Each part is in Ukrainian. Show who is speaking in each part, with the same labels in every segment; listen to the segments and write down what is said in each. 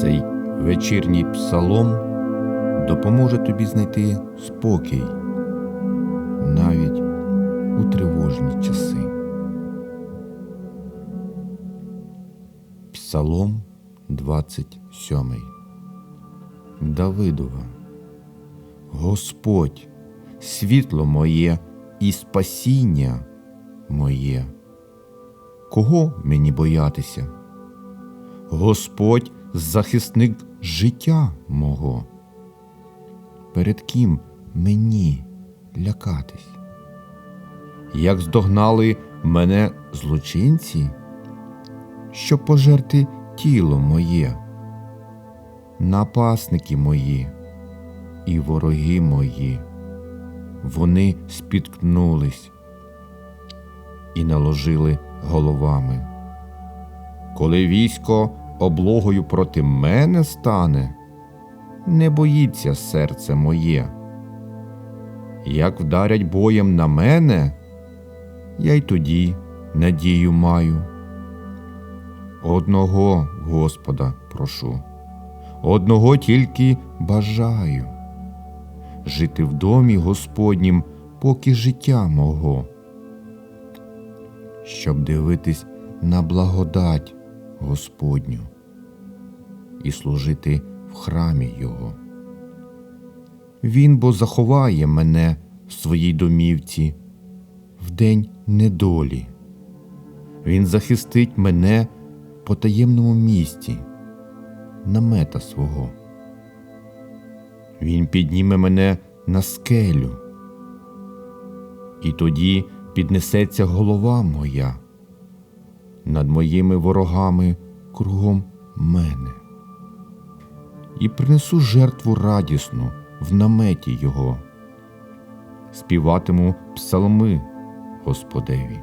Speaker 1: Цей вечірній псалом допоможе тобі знайти спокій навіть у тривожні часи. Псалом 27 Давидова Господь, світло моє і спасіння моє. Кого мені боятися? Господь захисник життя мого. Перед ким мені лякатись? Як здогнали мене злочинці, щоб пожерти тіло моє, напасники мої і вороги мої, вони спіткнулись і наложили головами. Коли військо облогою проти мене стане, не боїться серце моє. Як вдарять боєм на мене, я й тоді надію маю. Одного Господа прошу, одного тільки бажаю жити в домі Господнім, поки життя мого, щоб дивитись на благодать Господню і служити в храмі Його. Він бо заховає мене в своїй домівці в день недолі. Він захистить мене в потаємному місті, намета свого. Він підніме мене на скелю, і тоді піднесеться голова моя над моїми ворогами кругом мене, і принесу жертву радісну в наметі Його, співатиму псалми Господеві.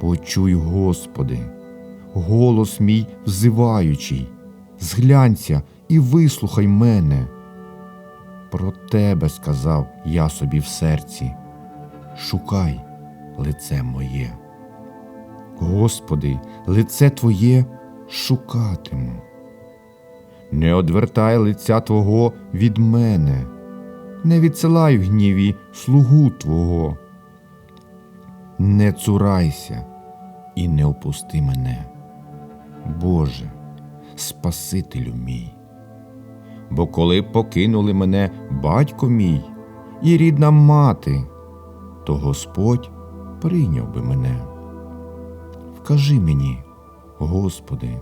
Speaker 1: Почуй, Господи, голос мій взиваючий, зглянься і вислухай мене. Про Тебе сказав я собі в серці, шукай лице моє. Господи, лице Твоє шукатиму. Не одвертай лиця Твого від мене, не відсилай в гніві слугу Твого. Не цурайся і не опусти мене, Боже, Спасителю мій. Бо коли покинули мене батько мій і рідна мати, то Господь прийняв би мене. Вкажи мені, Господи,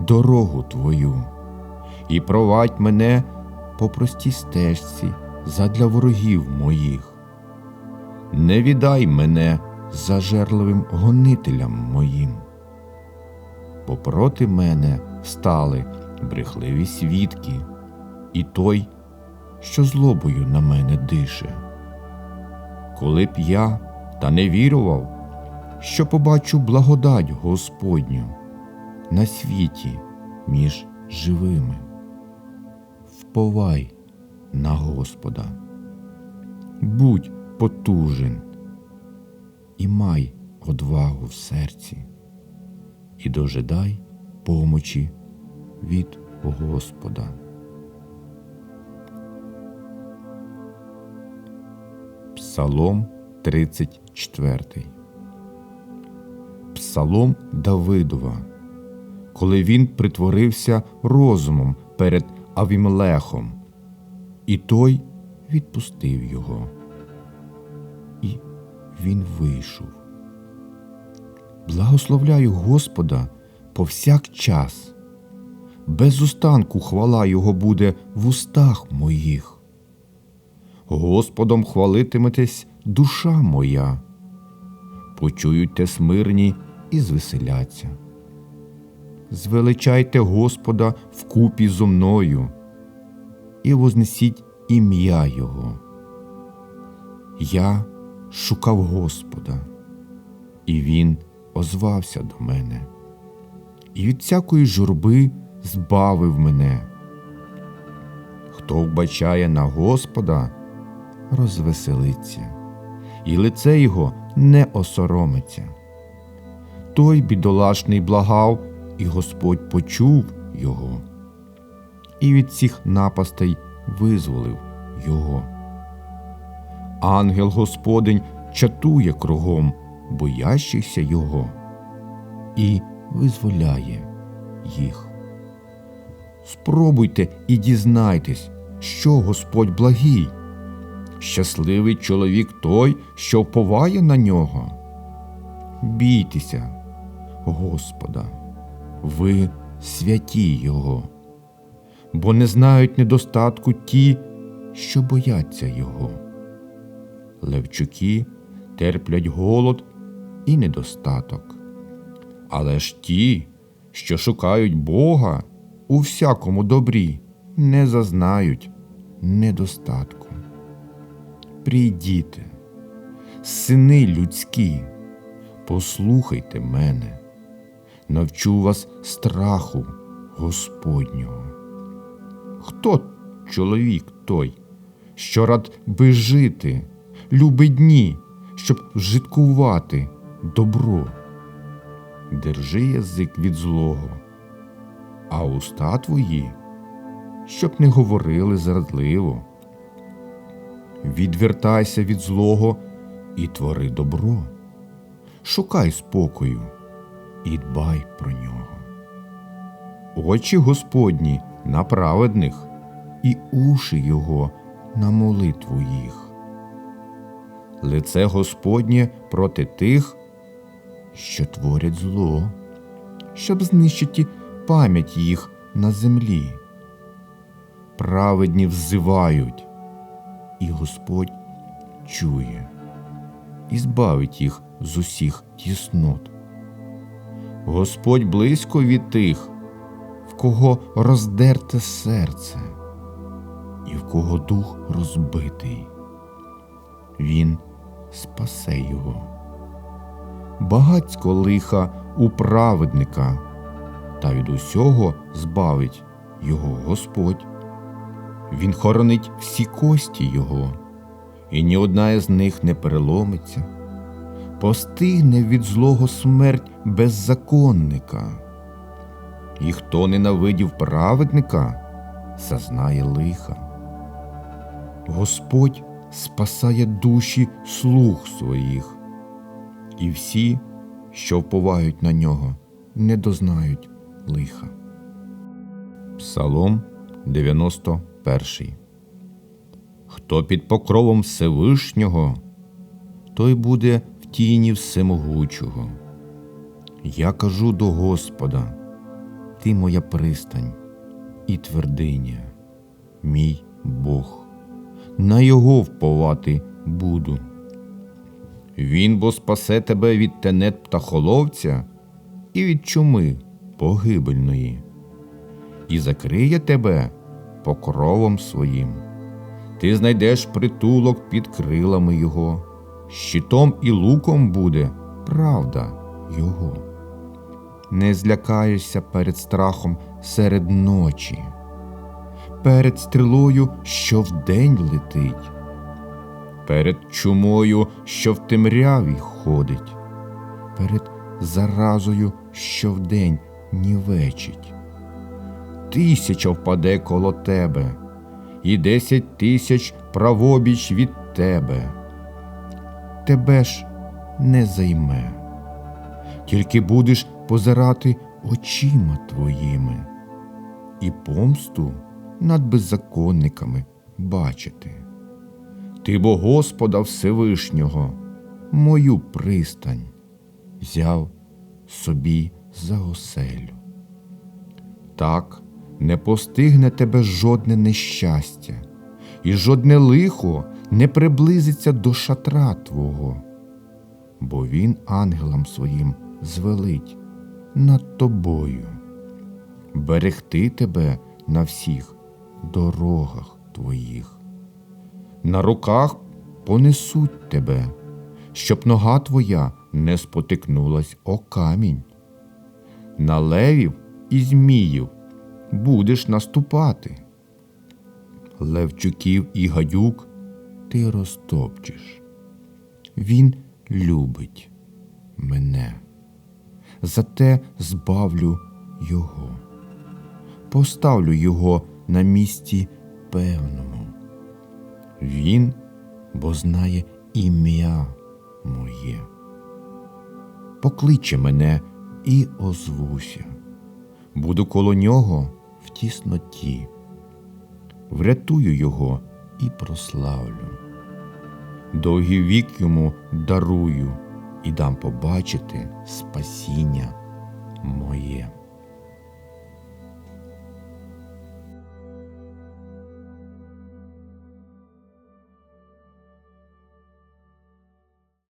Speaker 1: дорогу Твою, і провадь мене по простій стежці задля ворогів моїх. Не віддай мене зажерливим гонителям моїм. Бо проти мене стали брехливі свідки, і той, що злобою на мене дише. Коли б я та не вірував, що побачу благодать Господню на світі між живими. Вповай на Господа, будь потужен і май одвагу в серці, і дожидай помочі від Господа. Псалом 34 Псалом Давидова, коли він притворився розумом перед Авімелехом, і той відпустив його. І він вийшов. Благословляю Господа повсякчас, без устанку хвала Його буде в устах моїх. Господом хвалитиметесь душа моя, почують те смирні і звеселяться. Звеличайте Господа вкупі зо мною і вознесіть ім'я Його. Я шукав Господа, і Він озвався до мене, і від всякої журби збавив мене. Хто вбачає на Господа, розвеселиться, і лице його не осоромиться. Той бідолашний благав, і Господь почув його, і від цих напастей визволив його. Ангел Господень чатує кругом, боящихся його, і визволяє їх. Спробуйте і дізнайтесь, що Господь благий. Щасливий чоловік той, що вповає на нього. Бійтеся, Господа, ви святі Його, бо не знають недостатку ті, що бояться Його. Левчуки терплять голод і недостаток. Але ж ті, що шукають Бога у всякому добрі, не зазнають недостатку. Прийдіте, сини людські, послухайте мене, навчу вас страху Господнього. Хто чоловік той, що рад би жити, любить дні, щоб вжиткувати добро? Держи язик від злого, а уста твої, щоб не говорили зрадливо. Відвертайся від злого і твори добро. Шукай спокою і дбай про нього. Очі Господні на праведних, і уші Його на молитву їх. Лице Господнє проти тих, що творять зло, щоб знищити пам'ять їх на землі. Праведні взивають, і Господь чує і збавить їх з усіх тіснот. Господь близько від тих, в кого роздерте серце, і в кого дух розбитий. Він спасе його. Багацько лиха у праведника, та від усього збавить його Господь. Він хоронить всі кості його, і ні одна із них не переломиться, постигне від злого смерть беззаконника. І хто ненавидів праведника, зазнає лиха. Господь спасає душі слуг своїх, і всі, що вповають на нього, не дознають лиха. Псалом 91 Хто під покровом Всевишнього, той буде тіні всемогучого. Я кажу до Господа, Ти моя пристань і твердиня, мій Бог, на його вповати буду. Він бо спасе тебе від тенет птахоловця і від чуми погибельної, і закриє тебе покровом своїм. Ти знайдеш притулок під крилами Його, щитом і луком буде правда Його. Не злякаєшся перед страхом серед ночі, перед стрілою, що вдень летить, перед чумою, що в темряві ходить, перед заразою, що вдень нівечить. Тисяча впаде коло тебе, і десять тисяч правобіч від тебе. Тебе ж не займе, тільки будеш позирати очима твоїми і помсту над беззаконниками бачити. Ти бо Господа Всевишнього, мою пристань, взяв собі за оселю. Так не постигне тебе жодне нещастя, і жодне лихо не приблизиться до шатра Твого, бо він ангелам своїм звелить над тобою, берегти тебе на всіх дорогах твоїх. На руках понесуть тебе, щоб нога твоя не спотикнулась о камінь. На левів і зміїв будеш наступати. Левчуків і гадюк ти розтопчеш. Він любить мене, зате збавлю його. поставлю його на місці певному. Він бо знає ім'я моє. Покличе мене і озвуся. Буду коло нього в тісноті, врятую його і прославлю. Довгий вік йому дарую і дам побачити спасіння моє.